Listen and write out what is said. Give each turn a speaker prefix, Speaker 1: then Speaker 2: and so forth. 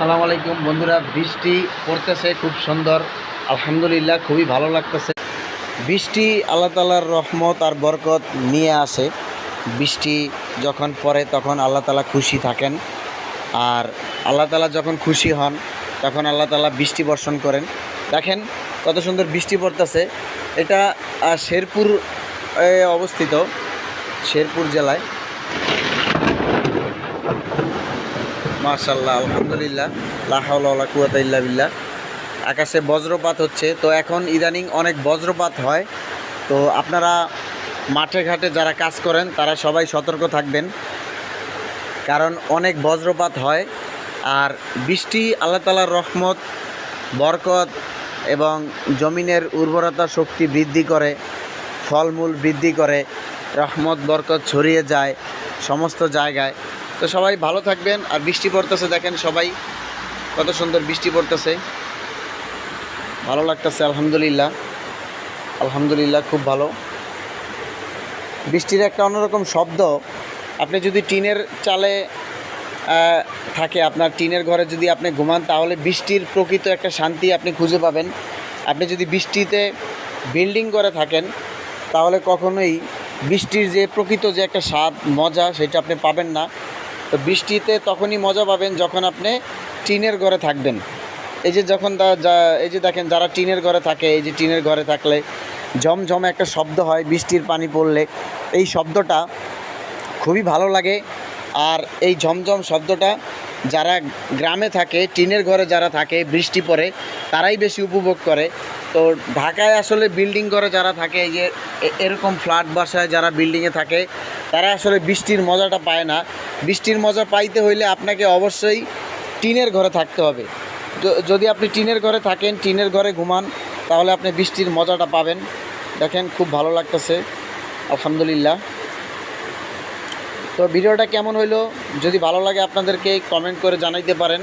Speaker 1: আসসালামু আলাইকুম বন্ধুরা, বৃষ্টি পড়তেছে খুব সুন্দর। আলহামদুলিল্লাহ খুবই ভালো লাগতেছে। বৃষ্টি আল্লাহ তালার রহমত আর বরকত নিয়ে আসে। বৃষ্টি যখন পড়ে তখন আল্লাহ তালা খুশি থাকেন। আর আল্লাহ তালা যখন খুশি হন, তখন আল্লাহ তালা বৃষ্টি বর্ষণ করেন। দেখেন কত সুন্দর বৃষ্টি পড়তেছে। এটা শেরপুর অবস্থিত। শেরপুর জেলায়। মার্শাল্লাহ আলহামদুলিল্লাহ। লাহাউলা কুয়াতা বিল্লাহ। আকাশে বজ্রপাত হচ্ছে, তো এখন ইদানিং অনেক বজ্রপাত হয়। তো আপনারা মাঠে ঘাটে যারা কাজ করেন, তারা সবাই সতর্ক থাকবেন। কারণ অনেক বজ্রপাত হয়, আর বৃষ্টি, আল্লাহ তালার রহমত, বরকত এবং জমিনের উর্বরতা শক্তি বৃদ্ধি করে, ফলমূল বৃদ্ধি করে, রহমত, বরকত ছড়িয়ে যায় সমস্ত জায়গায়। তো সবাই ভালো থাকবেন, আর বৃষ্টি পড়তেছে, দেখেন সবাই কত সুন্দর বৃষ্টি পড়তেছে। ভালো লাগতেছে, আলহামদুলিল্লাহ। আলহামদুলিল্লাহ, খুব ভালো। বৃষ্টির একটা অন্যরকম শব্দ, আপনি যদি টিনের চালে থাকে আপনার, টিনের ঘরে যদি আপনি ঘুমান, তাহলে বৃষ্টির প্রকৃত একটা শান্তি আপনি খুঁজে পাবেন। আপনি যদি বৃষ্টিতে বিল্ডিং করে থাকেন, তাহলে কখনোই বৃষ্টির যে প্রকৃত যে একটা স্বাদ, মজা, সেটা আপনি পাবেন না। তো বৃষ্টিতে তখনই মজা পাবেন যখন আপনি টিনের ঘরে থাকবেন। এই যে যখন যা- এই যে দেখেন যারা টিনের ঘরে থাকে, এই যে টিনের ঘরে থাকলে ঝমঝমে একটা শব্দ হয়, বৃষ্টির পানি পড়লে। এই শব্দটা খুবই ভালো লাগে। আর এই ঝমঝম শব্দটা যারা গ্রামে থাকে, টিনের ঘরে যারা থাকে, বৃষ্টি পড়ে, তারাই বেশি উপভোগ করে। তো ঢাকায় আসলে বিল্ডিং ঘরে যারা থাকে যে এরকম ফ্ল্যাট বাসায় যারা বিল্ডিংয়ে থাকে, তারা আসলে বৃষ্টির মজাটা পায় না। বৃষ্টির মজা পাইতে হইলে আপনাকে অবশ্যই টিনের ঘরে থাকতে হবে। যদি আপনি টিনের ঘরে থাকেন, টিনের ঘরে ঘুমান, তাহলে আপনি বৃষ্টির মজাটা পাবেন। দেখেন, খুব ভালো লাগতেছে। আলহামদুলিল্লাহ। তো ভিডিওটা কেমন হইল? যদি ভালো লাগে আপনাদেরকে কমেন্ট করে জানাইতে পারেন।